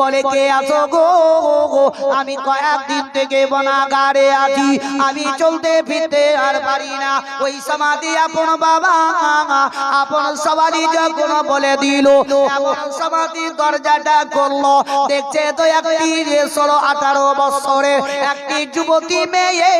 বলে কে আছো গো? আমি কয়েকদিন থেকে বনাগারে আছি। আমি চলতে ফিরতে আর পারি না। ওই সমাধি আপন বাবা, আপন সবারই যখন বলে দিল সমাধি দরজাটা করল। দেখছে তো একটি ষোলো আঠারো বছরের একটি যুবতী মেয়ে,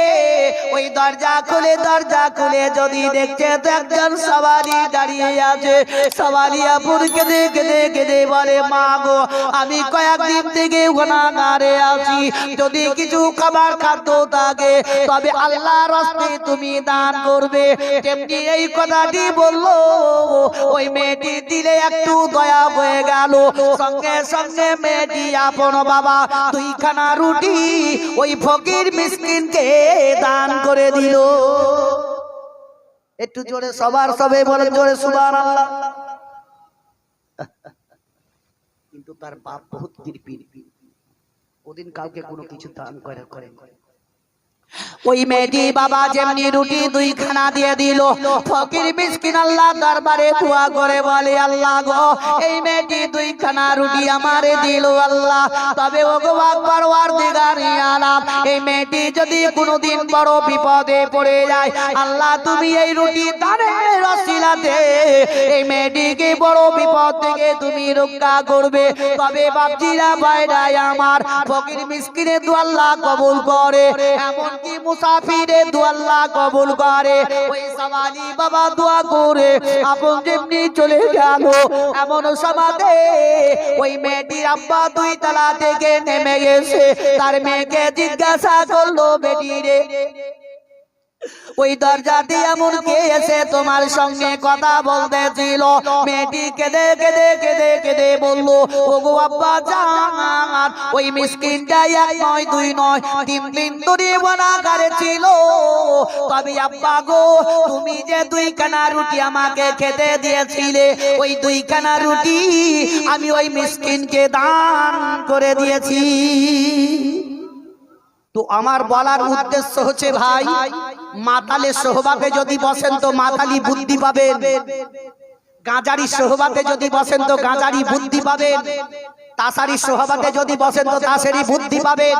ওই দরজা খুলে দরজা খুলে যদি দেখছে তো একজন সবারই দাঁড়িয়ে আছে। সবারই আপুর কেঁদে কেঁদে কেঁদে বলে, মা গো, আমি কয়েকদিন থেকে গুণাগারে আছি। যদি কিছু খাবার খাদ্য থাকে, তবে আল্লাহ রাস্তে তুমি দান করবে। তেমনি এই কথাটি বলল, ওই মেয়েটি দিলে একটু দয়া হয়ে গেল। সঙ্গে সঙ্গে মেয়েটি আপন বাবা, দুইখানা রুটি ওই ফকির মিসকিনকে দান করে দিল। একটু জোরে সবার সবে বলে জোরে সুবার কিন্তু তার বাপ বহুত কৃপি ওদিন কালকে কোনো কিছু দান করে করে। ওই মেয়েটি বাবা যেমনি রুটি দুই খানা দিয়ে দিল, ফকির মিসকিন আল্লাহ দরবারে দোয়া করে বলে, আল্লাহ গো, এই মেয়েটি দুই খানা রুটি আমারে দিল আল্লাহ। তবে ও গো আকবর ওয়ার দিগারি আলাম এই মেয়েটি যদি কোনোদিন বড় বিপদে পড়ে যায়, আল্লাহ তুমি এই রুটি দানের রসিলাতে। এই মেয়েটিকে বড় বিপদ থেকে তুমি রক্ষা করবে। তবে বাপজিরা বাইরাই আমার, ফকির মিসকিনের দু আল্লাহ কবুল করে। এমনকি মুসাফিরের মুসাফিরে আল্লাহ কবুল করে। ওই সামানি বাবা দোয়া করে আপন যেমনি চলে গেল, এমন সমাধে। ওই মেয়েটির আব্বা দুই তলা থেকে নেমে গেছে, তার মেয়েকে জিজ্ঞাসা করল, বেটি রে ওই দরজাতে এমন কে এসে তোমার সঙ্গে কথা বলতেছিল? মেয়েটি কেঁদে কেঁদে কেঁদে কেঁদে বলল, ওগো আব্বা জান, ওই মিসকিনটা এক নয়, দুই নয়, তিন দিন ধরে বনাগারে ছিল। তবে আব্বা গো, তুমি যে দুইখানা রুটি আমাকে খেতে দিয়েছিলে, ওই দুই কানা রুটি আমি ওই মিসকিনকে দান করে দিয়েছি। তো আমার বলার উদ্দেশ্য হচ্ছে, ভাই মাতালের সোহবাতে যদি বসেন তো মাতালি বুদ্ধি পাবেন। গাঁজারি সোহবাতে যদি বসেন তো গাঁজারি বুদ্ধি পাবেন। তাসারি সোহবাতে যদি বসেন তো তাসেরই বুদ্ধি পাবেন।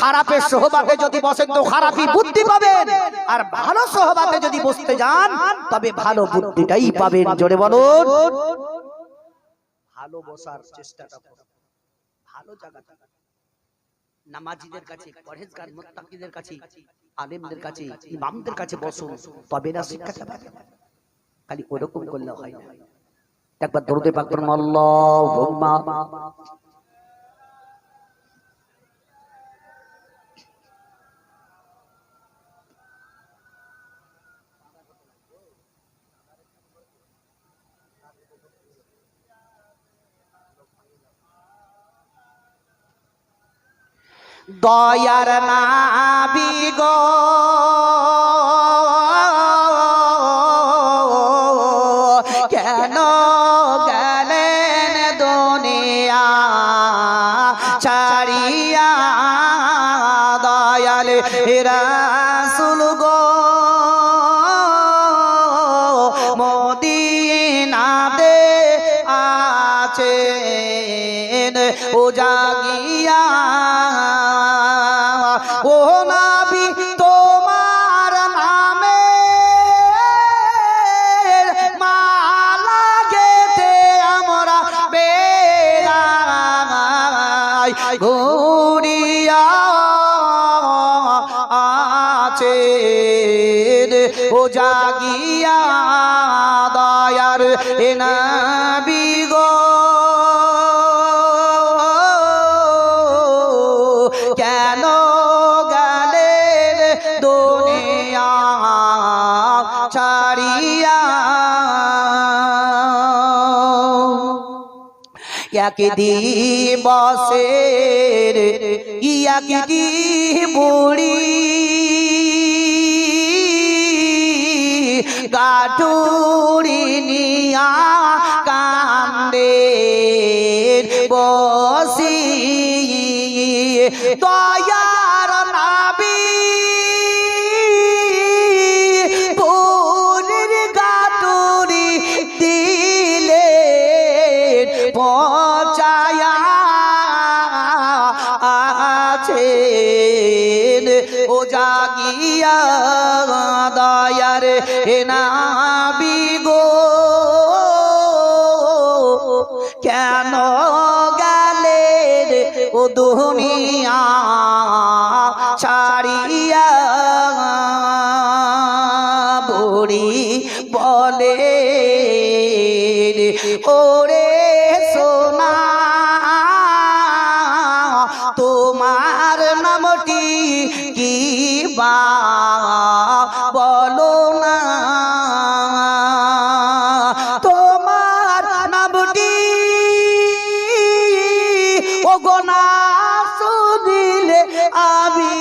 খারাপের সোহবাতে যদি বসেন তো খারাপই বুদ্ধি পাবেন। আর ভালো সোহবাতে যদি বসতে যান, তবে ভালো বুদ্ধিটাই পাবেন। জোরে বলুন। ভালো বসার চেষ্টাটা ভালো জায়গাটা নামাজিদের কাছে পরহেজগার মুত্তাকিদের কাছে আলেমদের কাছে ইমামদের কাছে বসুন তবে না শিক্ষা পাবেন খালি ওরকম করলে হয় না। একবার দরুদে পাক আল্লাহুম্মা। দয়ার নাবি গো। কেন গেলেন দুনিয়া ছাড়িয়া দয়াল রাসুল গো? মদিনাতে আছেন ও জাগিয়া ও নাবি একদি বসের ইয়াকে বুড়ি গাঠুরি নিয়া কান্দে বসি দয়ার দুনিয়া ছাড়িয়া বুড়ি বলে ওরে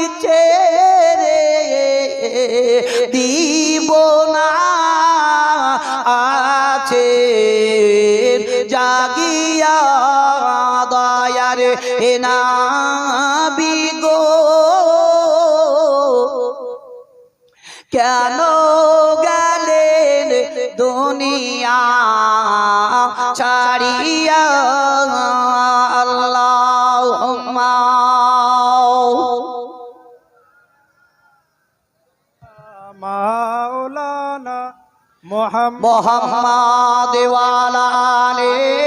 আমি মাওলানা মোহাম্মদ মোহাম্মদ ওয়ালালে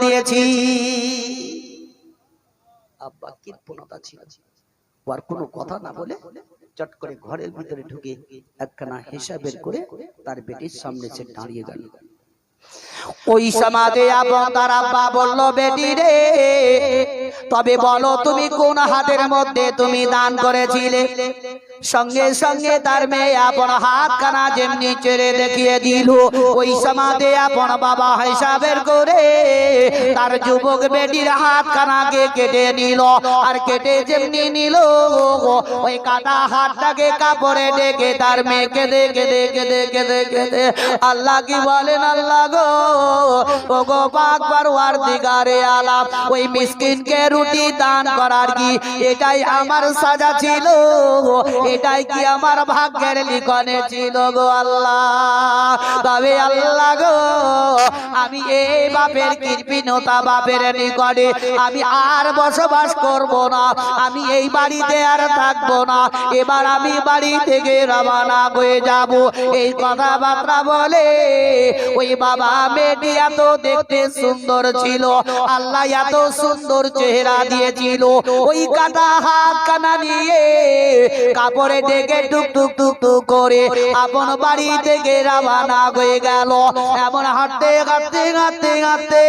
দিয়েছি। আব্বা কৃপণতা ছিল। আর কোনো কথা না বলে চট করে ঘরের ভিতরে ঢুকে একখানা হিসাবের করে তার বেটির সামনে সে দাঁড়িয়ে গেল। ওই সমাজে আপন তার আব্বা বলল বেটি রে তবে বলো তুমি কোন হাতের মধ্যে তুমি দান করেছিলে? সঙ্গে সঙ্গে তার মেয়ে আপন হাত কানা যেমনি চেড়ে দেখিয়ে দিল ওই সমাজে আপন বাবা হিসাবের করে তার যুবক বেটির হাত কানাকে কেটে নিল আর কেটে যেমনি নিল ওই কাটা হাতটাকে কাপড়ে ডেকে তার মেয়েকে দেখে দেখে দেখে দেখে আল্লাহ কি বলেন আল্লাহ গো। পাক পারওয়ার দিগারে আলাম ওই মিসকিনকে রুটি দান করার কি? এটাই আমার সাজা ছিল, এটাই কি আমার ভাগ্যের লিখনে ছিল গো আল্লাহ। তবে আল্লাহ গো, আমি এই বাপের কৃপিনতা বাপের নিকটে, আমি আর বসবাস করব না, আমি এই বাড়িতে আর থাকব না, এবার আমি বাড়ি থেকে রওনা হয়ে যাব। এই কথাবার্তা বলে ওই বাবা মেয়েটি এত দেখতে সুন্দর ছিল। আল্লাহ এত সুন্দর চেহারা দিয়েছিল। ওই কাটা হাত কানা নিয়ে কাপড়ে ডেকে টুক টুক টুক টুক করে আপন বাড়ি থেকে রওনা হয়ে গেল। এমন হাঁটতে হাঁটতে হাঁটতে হাঁটতে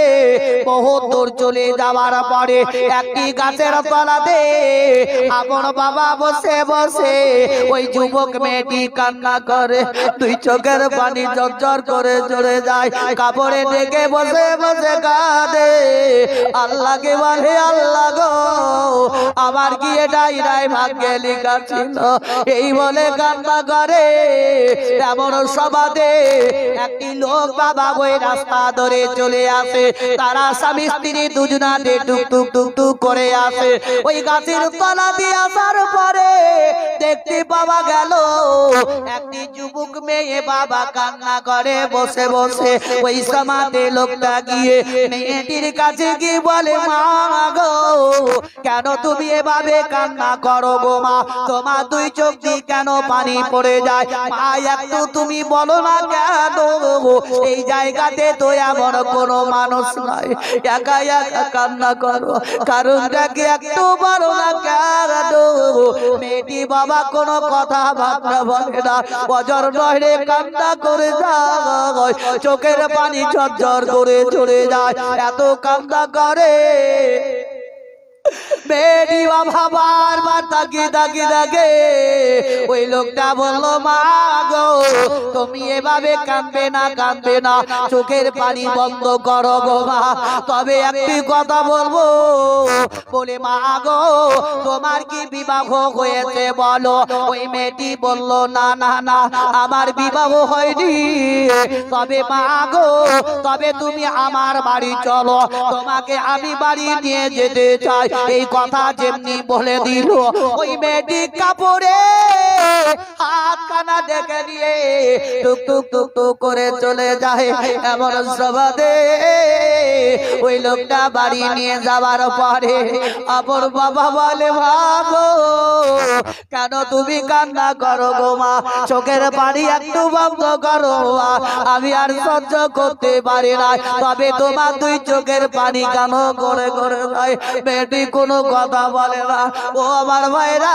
বহুত দূর চলে যাওয়ার পরে একটি গাছের তলাতে আপন বাবা বসে বসে ওই যুবক মেয়েটি কান্না করে। দুই চোখের পানি জর্জর করে চলে যায়। কাপড়ে ডেকে বসে বসে কাঁদে। আল্লাহকে বলে আল্লাহ গো আমার কি এটাই রায় ভাগ্যে লেখা ছিল? এই বলে কান্না করে। এমন সবাদে একটি লোক বাবা ওই রাস্তা ধরে চলে আসে। তারা স্বামী স্ত্রী দুজনাতে টুক টুক টুক টুক করে আসে। ওই গাছের তলা দিয়ে আসার পরে দেখতে পাওয়া গেল, একটি যুবক মেয়ে বাবা কান্না করে বসে বসে। ওই সমাতে লোকটা গিয়ে মেয়েটির কাছে গিয়ে বলে, মা গো, কেন তুমি এভাবে কান্না করো গো মা? তোমার দুই চোখ দিয়ে কেন পানি পড়ে যায়? মা, একটু তুমি বলো না কেন? এই জায়গাতে তো এমন কোনো মানুষ নাই। একা একা কান্না করো। কারণটাকে একটু বলো না কেন? মেয়েটি বাবা কোনো কথা বার্তা বলে না অজর নহে কান্না করে যায়, চোখের পানি ঝরঝর করে চলে যায়। এত কান্না করে। মেয়েটি বাবা বারবার তাকিয়ে তাকিয়ে তাকে। ওই লোকটা বলল, মা গো, তুমি এভাবে কাঁদবে না কাঁদবে না। চোখের পানি বন্ধ করো গো মা তবে একটি কথা বলব। বলে, মা গো, তোমার কি বিবাহ হয়েছে বলো? ওই মেয়েটি বলল, না না না, আমার বিবাহ হয়নি। তবে মা গো, তবে তুমি আমার বাড়ি চলো। তোমাকে আমি বাড়ি নিয়ে যেতে চাই। এই কথা যেমনি বলে দিল, ওই মেয়েটি কাপড়ে হাত কানা দেখে নিয়ে টুক টুক টুক টুক করে চলে যায় এমন সবাদে ওই লোকটা বাড়ি নিয়ে যাবার পরে আপন বাবা বলে ভাবো কেন তুমি কান্না করো গো মা? চোখের পানি একটু বন্ধ করো মা। আমি আর সহ্য করতে পারি না। তবে তোমার দুই চোখের পানি কেন করে করে যায়? মেয়েটি কোনো কথা বলে না। ও আমার ভাইরা,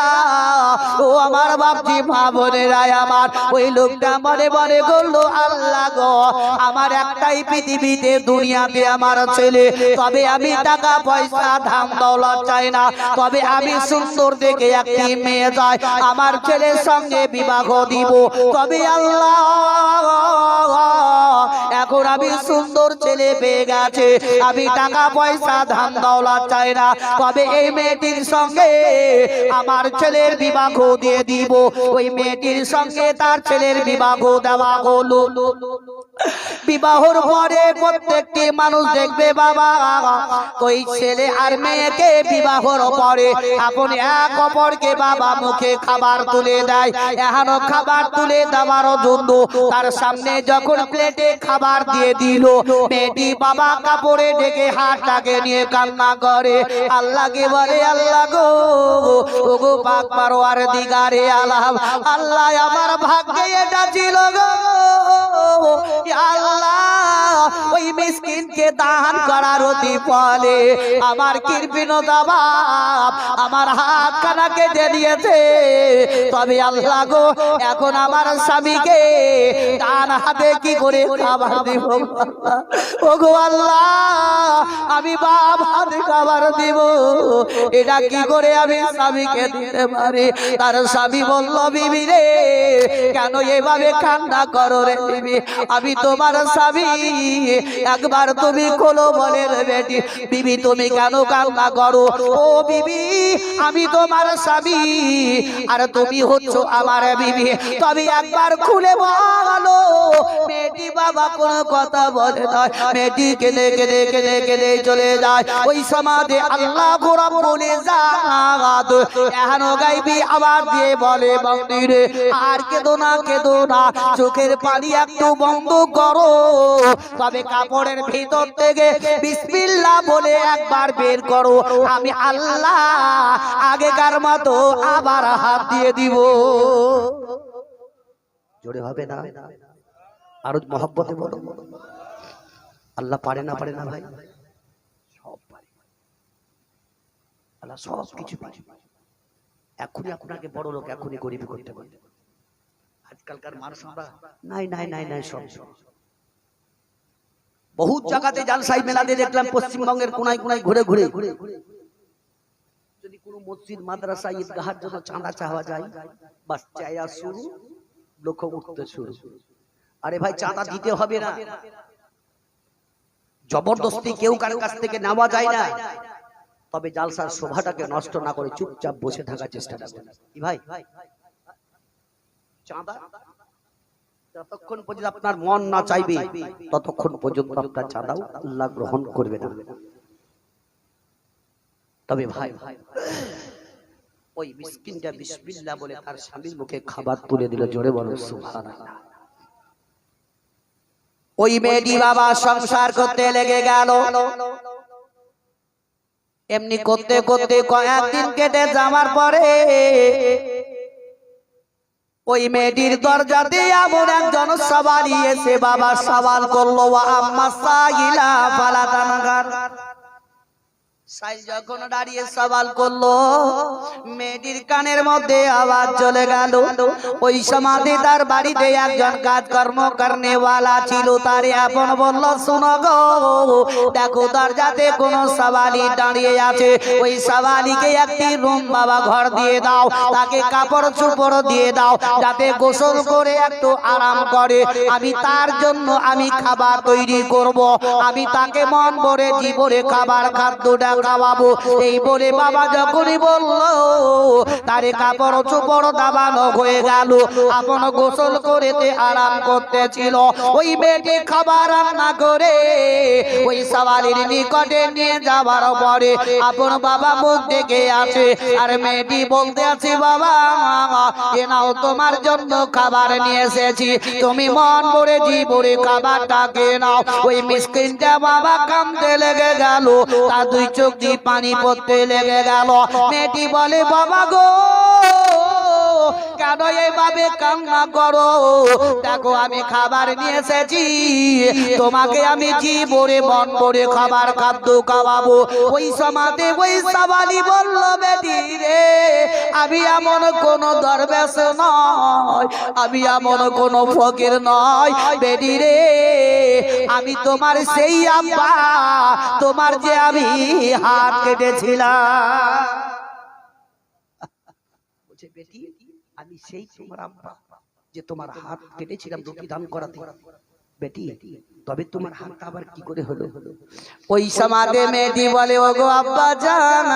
ও আমার বাপজি, মা বোনেরা আমার। ওই লোকটা মনে মনে করল আল্লাহ গো, আমার একটাই পৃথিবীতে, দুনিয়াতে আমার ছেলে তবে আমি টাকা পয়সা ধাম দৌলত চাই না। তবে আমি সুন্দর দেখে একটি মেয়ে যায় আমার ছেলের সঙ্গে বিবাহ দিব। তবে আল্লাহ, এখন আমি সুন্দর ছেলে পেয়ে গেছে। আমি টাকা পয়সা ধান দৌলত চাই না। তবে এই মেয়েটির সঙ্গে আমার ছেলের বিবাহ দিয়ে দিব। ওই মেয়েটির সঙ্গে তার ছেলের বিবাহ দেওয়া হলো। বিবাহর পরে প্রত্যেকটি মানুষ দেখবে, বাবা, ওই ছেলে আর মেয়েকে বিবাহর পরে আপনি এক অপরকে বাবা মুখে খাবার তুলে দেয়। এহানো খাবার তুলে দেওয়ার জন্য তার সামনে যখন প্লেটে খাবার দিয়ে দিল, মেয়েটি বাবা কাপড়ে ডেকে হাতটাকে নিয়ে কান্না করে। আল্লাহকে বলে, আল্লাহ গো গো পাক পারোয়ার দিগারে আলাম। আল্লাহ আমার ভাগ্যে এটা ছিল গো। ওই মিসকিনকে দান করার অতি ফলে আমার আমার হাত কানা কেটে দিয়েছে। তবে আল্লাহ গো, এখন আমার স্বামীকে হাতে কি করে খাবার দিব? আল্লাহ, আমি বাপ হাতে খাবার দিব। এটা কি করে আমি স্বামীকে দিতে পারি? তার স্বামী বলল, বিবি রে, কেন এভাবে কান্না করো রে আমি তোমার স্বামী। একবার তুমি খোলো বলে রে বেটি। বিবি তুমি কেন কান্না করো? ও বিবি আমি তোমার স্বামী। আর তুমি হচ্ছ আমার বিবি। তবে একবার খুলে বলো মেয়েটি বাবা কোনো কথা বলে না মেয়েটি কেঁদে কেঁদে কেঁদে কেঁদে চলে যায়। ওই সমাজে আল্লাহ গোরাম বলে যাত এহানো গাইবি আবার দিয়ে বলে মন্দিরে আর কেঁদো না কেঁদো না চোখের পানি একটু বন্ধ করো। তবে কাপড়ের ভিতর থেকে বিসমিল্লাহ বলে একবার বের করো। আমি আল্লাহ আগেকার মতো আবার হাত দিয়ে দিব। জোরে হবে না? আরও মহব্বতে বলো। আল্লাহ পারে না পারে না ভাই। সব পারে। আল্লাহ সব কিছু পারে। এখনই আপনাকে বড় লোক এখনই গরিব করতে পারে আজকালকার মানুষ আমরা নাই নাই নাই নাই সব। বহু জায়গাতে জালসাই মেলাতে দেখলাম পশ্চিমবঙ্গের কোনায় কোনায় ঘুরে ঘুরে যদি কোনো মসজিদ মাদ্রাসা ঈদগাহার জন্য চাঁদা চাওয়া যায় বাস চায়া শুরু লোক উঠতে শুরু। আরে ভাই চাঁদা দিতে হবে না। জবরদস্তি কেউ কারও কাছ থেকে নেওয়া যায় না। তবে জালসার শোভাটাকে নষ্ট না করে চুপচাপ বসে থাকার চেষ্টা করবেন ভাই? চাঁদা? যতক্ষণ পর্যন্ত আপনার মন না চাইবে, ততক্ষণ পর্যন্ত আপনার চাঁদাও আল্লাহ গ্রহণ করবে না। তবে ভাই ভাই ওই মিসকিনটা বলে তার স্বামীর মুখে খাবার তুলে দিল, জোরে বলো ওই মেয়েটি বাবা সংসার করতে লেগে গেল। এমনি করতে করতে কয়েকদিন কেটে যাওয়ার পরে ওই মেয়েটির দরজা দিয়ে এমন একজন সবারই এসে বাবা সওয়াল করল আমার সাইজ যখন দাঁড়িয়ে সওয়াল করল, মেয়েটির কানের মধ্যে আওয়াজ চলে গেল। ওই সমাধি তার বাড়িতে একজন কাজকর্ম করনেওয়ালা ছিল, তার আপন বলল, শোনো গো, দেখো দরজাতে কোন সওয়ালি দাঁড়িয়ে আছে। ওই সওয়ালিকে একটি রুম বাবা ঘর দিয়ে দাও, তাকে কাপড় চোপড় দিয়ে দাও, যাতে গোসল করে একটু আরাম করে। আমি তার জন্য আমি খাবার তৈরি করব। আমি তাকে মন ভরে জীবনে খাবার খাদ্যটা খাওয়াবো এই বলে বাবা যখনই বলল, তারে কাপড় চোপড় দাবানো হয়ে গেল। আপন গোসল করেতে আরাম করতেছিল। ওই মেয়েটি খাবার রান্না করে ওই সওয়ালির নিকটে নিয়ে যাবার পরে আপন বাবা মুখ দেখে আছে আর মেয়েটি বলতে আছে, বাবা এ নাও, তোমার জন্য খাবার নিয়ে এসেছি। তুমি মন ভরে জীবনে খাবারটাকে নাও। ওই মিসকিনটা বাবা কামতে লেগে গেল। তার দুই চোখ দিয়ে পানি পড়তে লেগে গেল। মেয়েটি বলে, বাবা গো, কেন কান্না করো? আমি খাবার নিয়ে এসেছি। তোমাকে আমি খাবার খাওয়াবো? ওই ওই আমি এমন কোন দরবেশ নয়, আমি এমন কোন ফকির নয় বেদি রে। আমি তোমার সেই আব্বা তোমার যে আমি হাত কেটেছিলাম। বলছে বেটি আমি সেই তোমার আব্বা যে তোমার হাত কেটেছিলাম রুটি দান করাতে। বেটি তবে তোমার হাত আবার কি করে হলো? ওই সমাজে মেয়েটি বলে ওগো আব্বা জান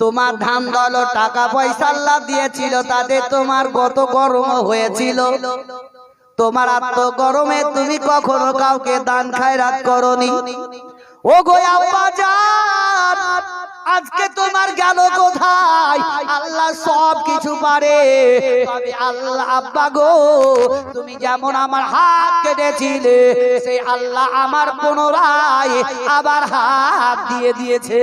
তোমার ধান দল টাকা পয়সা আল্লাহ দিয়েছিল তাতে তোমার কত গরম হয়েছিল? তোমার আত্ম গরমে তুমি কখনো কাউকে দান খায়রাত করনি? ও গো আজকে তোমার গেল কোথায়? আল্লাহ সব কিছু পারে। আল্লাহ, আব্বা গো, তুমি যেমন আমার হাত কেটেছিলে, সেই আল্লাহ আমার পুনরায় আবার হাত দিয়ে দিয়েছে।